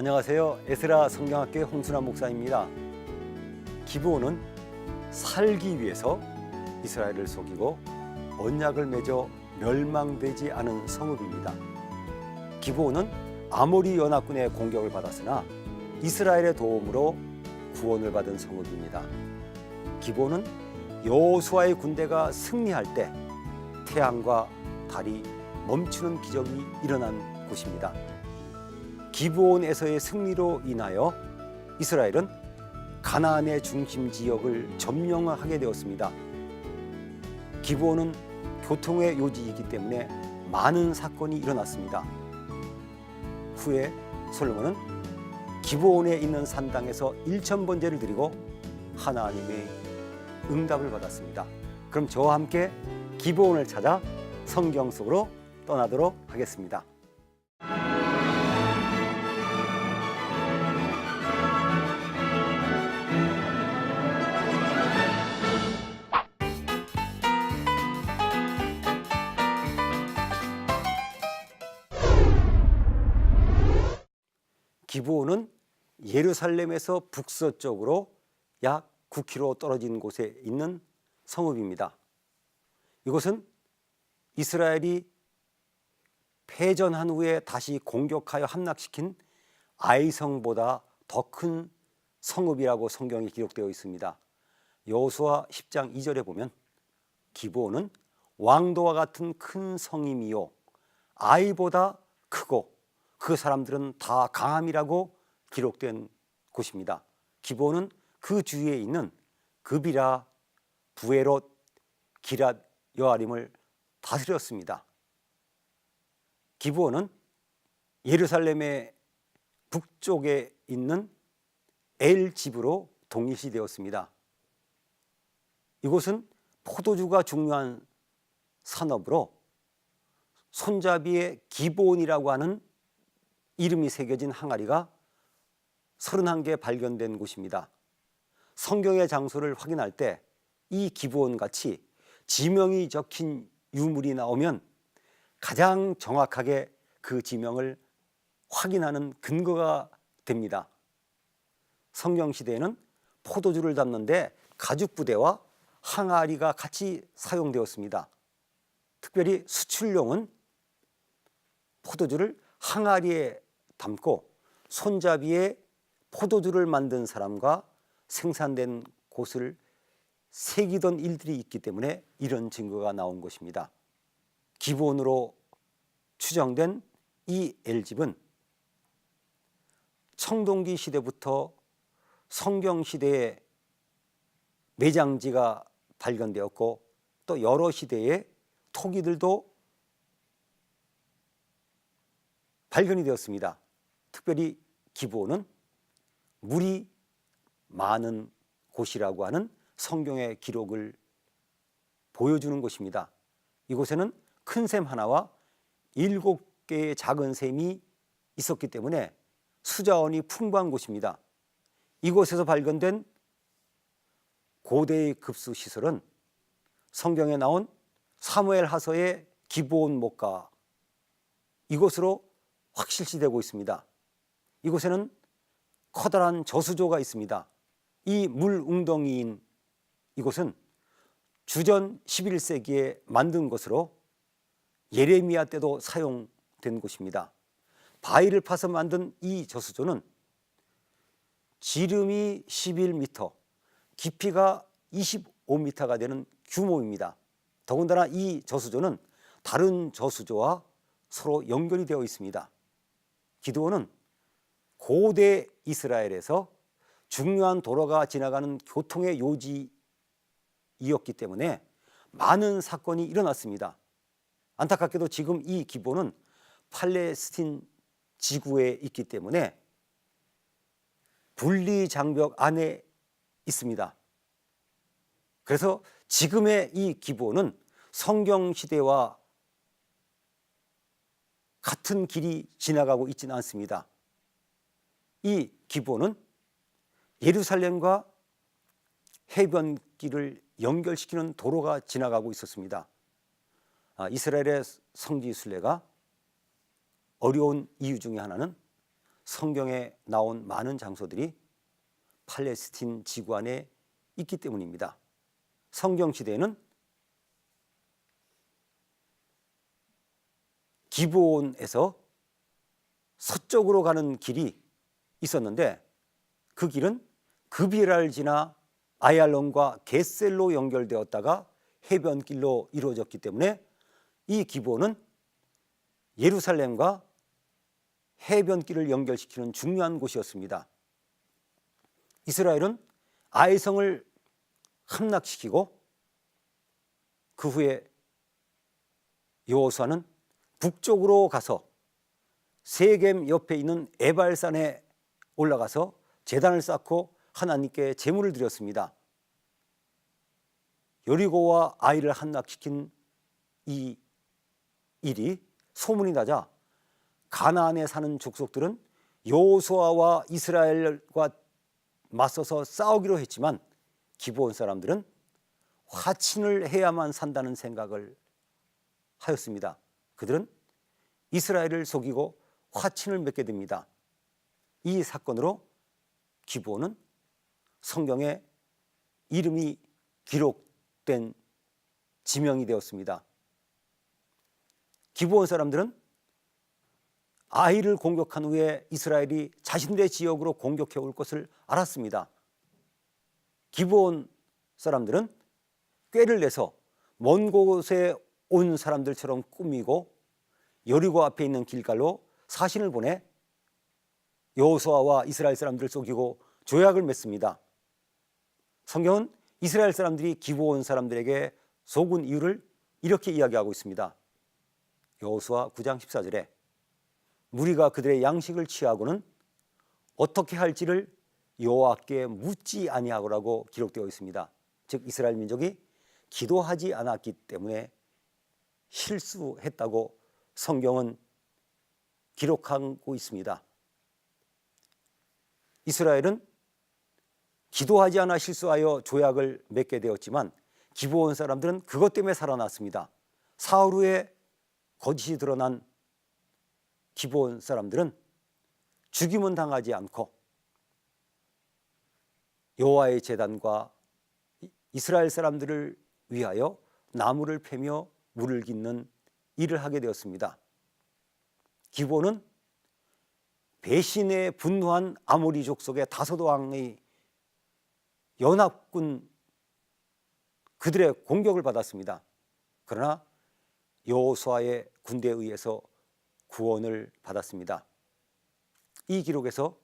안녕하세요. 에스라 성경학교의 홍순환 목사입니다. 기브온은 살기 위해서 이스라엘을 속이고 언약을 맺어 멸망되지 않은 성읍입니다. 기브온은 아모리 연합군의 공격을 받았으나 이스라엘의 도움으로 구원을 받은 성읍입니다. 기브온은 여호수아의 군대가 승리할 때 태양과 달이 멈추는 기적이 일어난 곳입니다. 기브온에서의 승리로 인하여 이스라엘은 가나안의 중심 지역을 점령하게 되었습니다. 기브온은 교통의 요지이기 때문에 많은 사건이 일어났습니다. 후에 솔로몬은 기브온에 있는 산당에서 일천 번제를 드리고 하나님의 응답을 받았습니다. 그럼 저와 함께 기브온을 찾아 성경 속으로 떠나도록 하겠습니다. 기브온은 예루살렘에서 북서쪽으로 약 9km 떨어진 곳에 있는 성읍입니다. 이곳은 이스라엘이 패전한 후에 다시 공격하여 함락시킨 아이성보다 더 큰 성읍이라고 성경에 기록되어 있습니다. 여호수아 10장 2절에 보면 기브온은 왕도와 같은 큰 성임이요 아이보다 크고 그 사람들은 다 강함이라고 기록된 곳입니다. 기브온은 그 주위에 있는 급이라 부에롯 기랏 여아림을 다스렸습니다. 기브온은 예루살렘의 북쪽에 있는 엘 집으로 동일시되었습니다. 이곳은 포도주가 중요한 산업으로 손잡이에 기본이라고 하는 이름이 새겨진 항아리가 31개 발견된 곳입니다. 성경의 장소를 확인할 때 이 기부원 같이 지명이 적힌 유물이 나오면 가장 정확하게 그 지명을 확인하는 근거가 됩니다. 성경 시대에는 포도주를 담는데 가죽 부대와 항아리가 같이 사용되었습니다. 특별히 수출용은 포도주를 항아리에 담고 손잡이에 포도주를 만든 사람과 생산된 곳을 새기던 일들이 있기 때문에 이런 증거가 나온 것입니다. 기본으로 추정된 이 엘집은 청동기 시대부터 성경 시대에 매장지가 발견되었고 또 여러 시대의 토기들도 발견이 되었습니다. 특별히 기브온은 물이 많은 곳이라고 하는 성경의 기록을 보여주는 곳입니다. 이곳에는 큰 샘 하나와 일곱 개의 작은 샘이 있었기 때문에 수자원이 풍부한 곳입니다. 이곳에서 발견된 고대의 급수 시설은 성경에 나온 사무엘 하서의 기브온 목가 이곳으로 확실시 되고 있습니다. 이곳에는 커다란 저수조가 있습니다. 이 물 웅덩이인 이곳은 주전 11세기에 만든 것으로 예레미야 때도 사용된 곳입니다. 바위를 파서 만든 이 저수조는 지름이 11m, 깊이가 25m가 되는 규모입니다. 더군다나 이 저수조는 다른 저수조와 서로 연결이 되어 있습니다. 기도원은 고대 이스라엘에서 중요한 도로가 지나가는 교통의 요지이었기 때문에 많은 사건이 일어났습니다. 안타깝게도 지금 이 기본은 팔레스틴 지구에 있기 때문에 분리 장벽 안에 있습니다. 그래서 지금의 이 기본은 성경 시대와 같은 길이 지나가고 있지는 않습니다. 이 기본은 예루살렘과 해변길을 연결시키는 도로가 지나가고 있었습니다. 아, 이스라엘의 성지 순례가 어려운 이유 중에 하나는 성경에 나온 많은 장소들이 팔레스틴 지구 안에 있기 때문입니다. 성경 시대에는 기브온에서 서쪽으로 가는 길이 있었는데 그 길은 그비랄 지나 아얄론과 게셀로 연결되었다가 해변길로 이루어졌기 때문에 이 기브온은 예루살렘과 해변길을 연결시키는 중요한 곳이었습니다. 이스라엘은 아이성을 함락시키고 그 후에 여호수아는 북쪽으로 가서 세겜 옆에 있는 에발산에 올라가서 제단을 쌓고 하나님께 제물을 드렸습니다. 여리고와 아이를 함락시킨 이 일이 소문이 나자 가나안에 사는 족속들은 여호수아와 이스라엘과 맞서서 싸우기로 했지만 기브온 사람들은 화친을 해야만 산다는 생각을 하였습니다. 그들은 이스라엘을 속이고 화친을 맺게 됩니다. 이 사건으로 기브온은 성경에 이름이 기록된 지명이 되었습니다. 기브온 사람들은 아이를 공격한 후에 이스라엘이 자신들의 지역으로 공격해 올 것을 알았습니다. 기브온 사람들은 꾀를 내서 먼 곳에 온 사람들처럼 꾸미고 여리고 앞에 있는 길갈로 사신을 보내 여호수아와 이스라엘 사람들을 속이고 조약을 맺습니다. 성경은 이스라엘 사람들이 기브온 사람들에게 속은 이유를 이렇게 이야기하고 있습니다. 여호수아 9장 14절에 무리가 그들의 양식을 취하고는 어떻게 할지를 여호와께 묻지 아니하고라고 기록되어 있습니다. 즉 이스라엘 민족이 기도하지 않았기 때문에 실수했다고 성경은 기록하고 있습니다. 이스라엘은 기도하지 않아 실수하여 조약을 맺게 되었지만 기브온 사람들은 그것 때문에 살아났습니다. 사흘 후에 거짓이 드러난 기브온 사람들은 죽임은 당하지 않고 여호와의 제단과 이스라엘 사람들을 위하여 나무를 패며 물을 깃는 일을 하게 되었습니다. 기본은 배신에 분노한 아모리 족속의 다섯 왕의 연합군 그들의 공격을 받았습니다. 그러나 여호수아의 군대에 의해서 구원을 받았습니다. 이 기록에서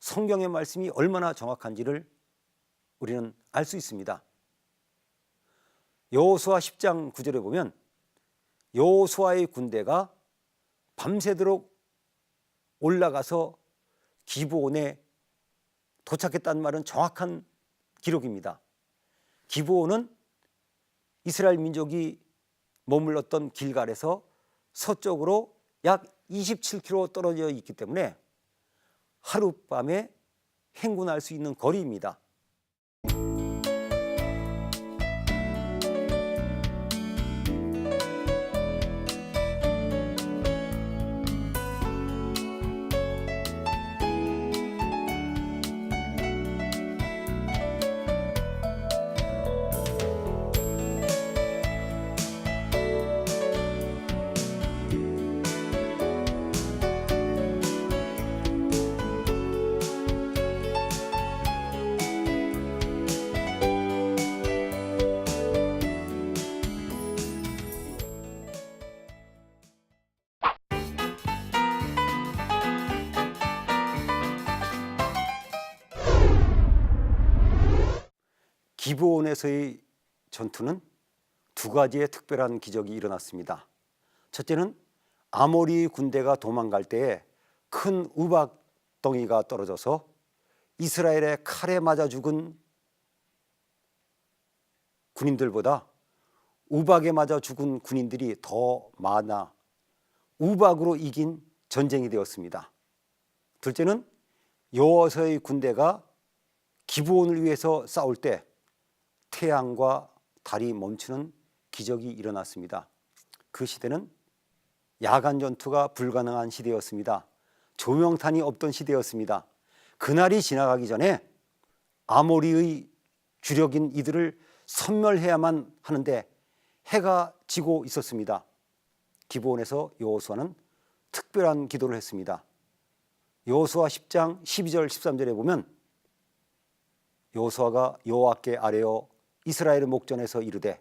성경의 말씀이 얼마나 정확한지를 우리는 알 수 있습니다. 여호수아 10장 9절에 보면 여호수아의 군대가 밤새도록 올라가서 기브온에 도착했다는 말은 정확한 기록입니다. 기브온은 이스라엘 민족이 머물렀던 길갈에서 서쪽으로 약 27km 떨어져 있기 때문에 하룻밤에 행군할 수 있는 거리입니다. 기브온에서의 전투는 두 가지의 특별한 기적이 일어났습니다. 첫째는 아모리 군대가 도망갈 때에 큰 우박 덩이가 떨어져서 이스라엘의 칼에 맞아 죽은 군인들보다 우박에 맞아 죽은 군인들이 더 많아 우박으로 이긴 전쟁이 되었습니다. 둘째는 여호와의 군대가 기브온을 위해서 싸울 때 태양과 달이 멈추는 기적이 일어났습니다. 그 시대는 야간 전투가 불가능한 시대였습니다. 조명탄이 없던 시대였습니다. 그날이 지나가기 전에 아모리의 주력인 이들을 섬멸해야만 하는데 해가 지고 있었습니다. 기브온에서 여호수아는 특별한 기도를 했습니다. 여호수아 10장 12절 13절에 보면 여호수아가 여호와께 아뢰어 이스라엘의 목전에서 이르되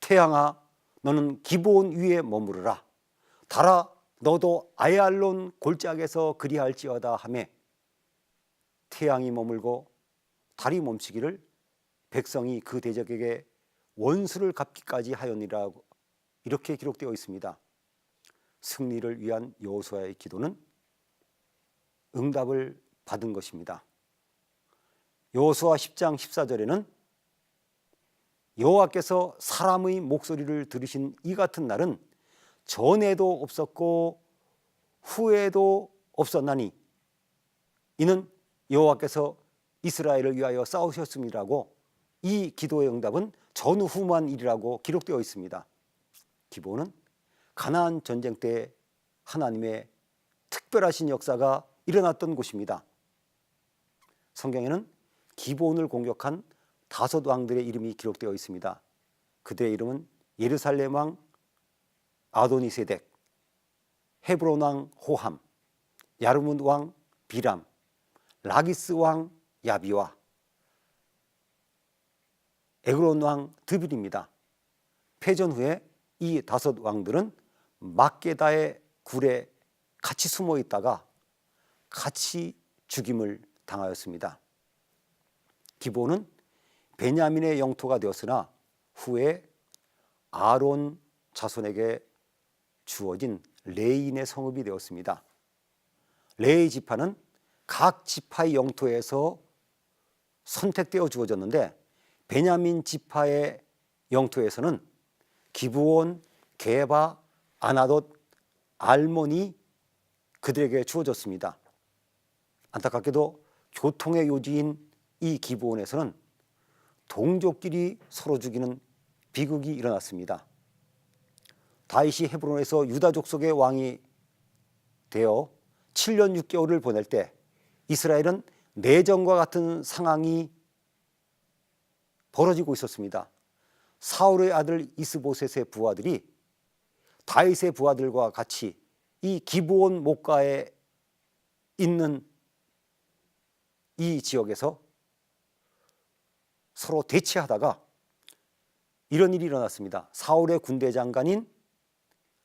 태양아 너는 기브온 위에 머무르라 달아 너도 아얄론 골짜기에서 그리할지어다 하매 태양이 머물고 달이 멈추기를 백성이 그 대적에게 원수를 갚기까지 하였니라고 이렇게 기록되어 있습니다. 승리를 위한 여호수아의 기도는 응답을 받은 것입니다. 여호수아 10장 14절에는 여호와께서 사람의 목소리를 들으신 이 같은 날은 전에도 없었고 후에도 없었나니 이는 여호와께서 이스라엘을 위하여 싸우셨음이라고 이 기도의 응답은 전후만 일이라고 기록되어 있습니다. 기본은 가나안 전쟁 때 하나님의 특별하신 역사가 일어났던 곳입니다. 성경에는 기본을 공격한 다섯 왕들의 이름이 기록되어 있습니다. 그들의 이름은 예루살렘 왕 아도니세덱, 헤브론 왕 호함, 야르문 왕 비람, 라기스 왕 야비와 에그론 왕 드빌입니다. 패전 후에 이 다섯 왕들은 막게다의 굴에 같이 숨어 있다가 같이 죽임을 당하였습니다. 기본은 베냐민의 영토가 되었으나 후에 아론 자손에게 주어진 레인의 성읍이 되었습니다. 레이 지파는 각 지파의 영토에서 선택되어 주어졌는데 베냐민 지파의 영토에서는 기브온, 게바, 아나돗, 알몬이 그들에게 주어졌습니다. 안타깝게도 교통의 요지인 이 기브온에서는 동족끼리 서로 죽이는 비극이 일어났습니다. 다윗이 헤브론에서 유다 족 속의 왕이 되어 7년 6개월을 보낼 때 이스라엘은 내전과 같은 상황이 벌어지고 있었습니다. 사울의 아들 이스보셋의 부하들이 다윗의 부하들과 같이 이 기브온 목가에 있는 이 지역에서 서로 대치하다가 이런 일이 일어났습니다. 사울의 군대 장관인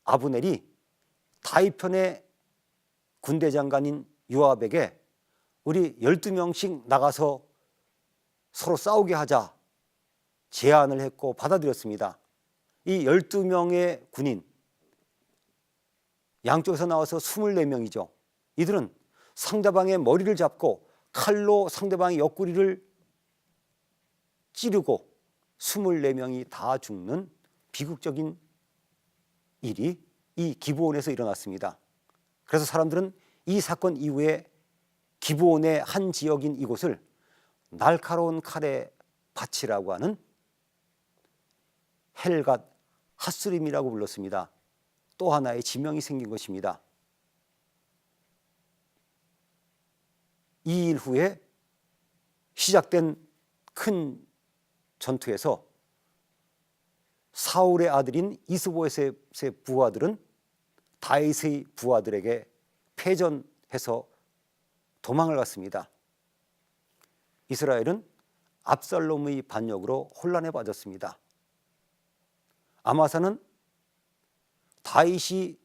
아브넬이 다윗 편의 군대 장관인 요압에게 우리 12명씩 나가서 서로 싸우게 하자 제안을 했고 받아들였습니다. 이 12명의 군인 양쪽에서 나와서 24명이죠. 이들은 상대방의 머리를 잡고 칼로 상대방의 옆구리를 찌르고 24명이 다 죽는 비극적인 일이 이 기부원에서 일어났습니다. 그래서 사람들은 이 사건 이후에 기부원의 한 지역인 이곳을 날카로운 칼의 밭이라고 하는 헬갓 핫스림이라고 불렀습니다. 또 하나의 지명이 생긴 것입니다. 이 일 후에 시작된 큰 전투에서 사울의 아들인 이스보셋의 부하들은 다윗의 부하들에게 패전해서 도망을 갔습니다. 이스라엘은 압살롬의 반역으로 혼란에 빠졌습니다. 아마사는 다윗이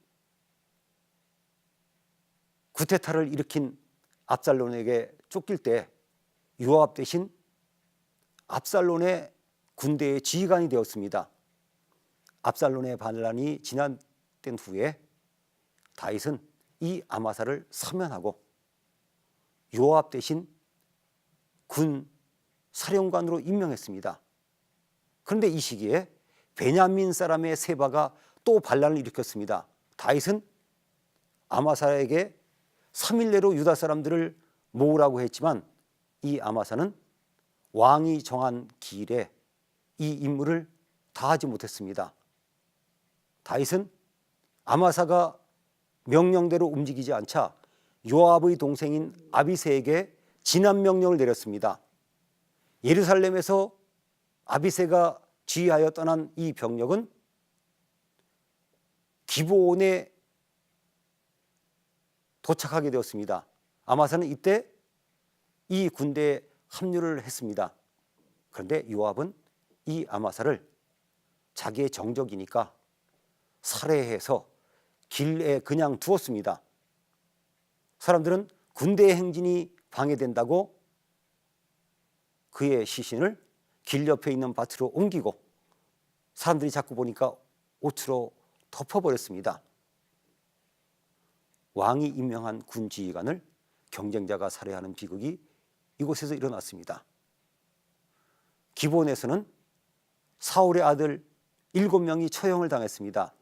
구테타를 일으킨 압살론에게 쫓길 때 요압 대신 압살론의 군대의 지휘관이 되었습니다. 압살론의 반란이 진압된 후에 다윗은 이 아마사를 사면하고 요압 대신 군 사령관으로 임명했습니다. 그런데 이 시기에 베냐민 사람의 세바가 또 반란을 일으켰습니다. 다윗은 아마사에게 3일 내로 유다 사람들을 모으라고 했지만 이 아마사는 왕이 정한 길에 이 임무를 다하지 못했습니다. 다윗은 아마사가 명령대로 움직이지 않자 요압의 동생인 아비세에게 진압 명령을 내렸습니다. 예루살렘에서 아비세가 지휘하여 떠난 이 병력은 기브온에 도착하게 되었습니다. 아마사는 이때 이 군대에 합류를 했습니다. 그런데 요압은 이 아마사를 자기의 정적이니까 살해해서 길에 그냥 두었습니다. 사람들은 군대의 행진이 방해된다고 그의 시신을 길 옆에 있는 밭으로 옮기고 사람들이 자꾸 보니까 옷으로 덮어버렸습니다. 왕이 임명한 군 지휘관을 경쟁자가 살해하는 비극이 이곳에서 일어났습니다. 기본에서는 사울의 아들 일곱 명이 처형을 당했습니다.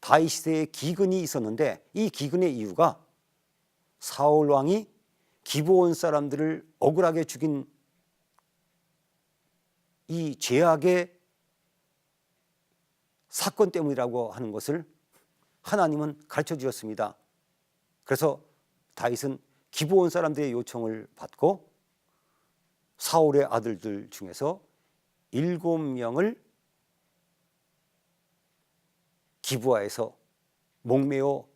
다윗 시대에 기근이 있었는데 이 기근의 이유가 사울 왕이 기브온 사람들을 억울하게 죽인 이 죄악의 사건 때문이라고 하는 것을 하나님은 가르쳐 주셨습니다. 그래서 다윗은 기브온 사람들의 요청을 받고 사울의 아들들 중에서 일곱 명을 기부하에서 목매어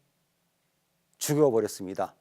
죽여버렸습니다.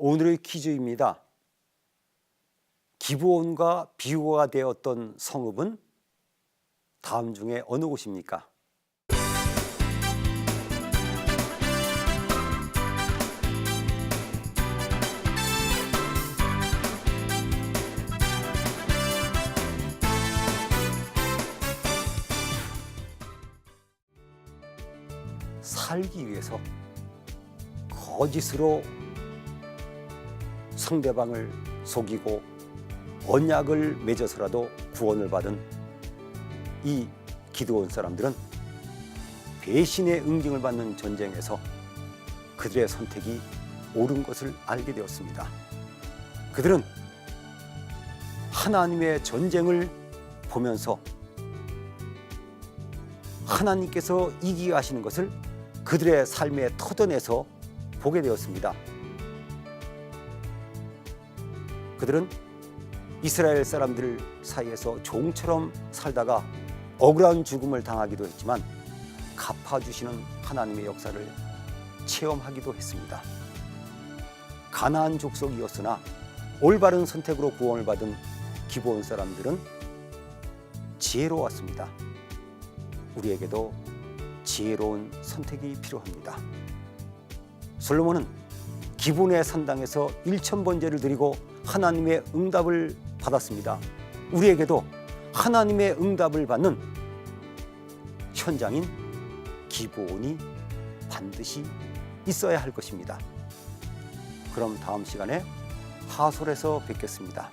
오늘의 퀴즈입니다. 기브온과 비교가 되었던 성읍은 다음 중에 어느 곳입니까? 살기 위해서 거짓으로 상대방을 속이고 언약을 맺어서라도 구원을 받은 이 기드온 사람들은 배신의 응징을 받는 전쟁에서 그들의 선택이 옳은 것을 알게 되었습니다. 그들은 하나님의 전쟁을 보면서 하나님께서 이기게 하시는 것을 그들의 삶의 터전에서 보게 되었습니다. 그들은 이스라엘 사람들 사이에서 종처럼 살다가 억울한 죽음을 당하기도 했지만 갚아주시는 하나님의 역사를 체험하기도 했습니다. 가나안 족속이었으나 올바른 선택으로 구원을 받은 기본 사람들은 지혜로웠습니다. 우리에게도 지혜로운 선택이 필요합니다. 솔로몬은 기본의 산당에서 1천 번제를 드리고 하나님의 응답을 받았습니다. 우리에게도 하나님의 응답을 받는 현장인 기본이 반드시 있어야 할 것입니다. 그럼 다음 시간에 하솔에서 뵙겠습니다.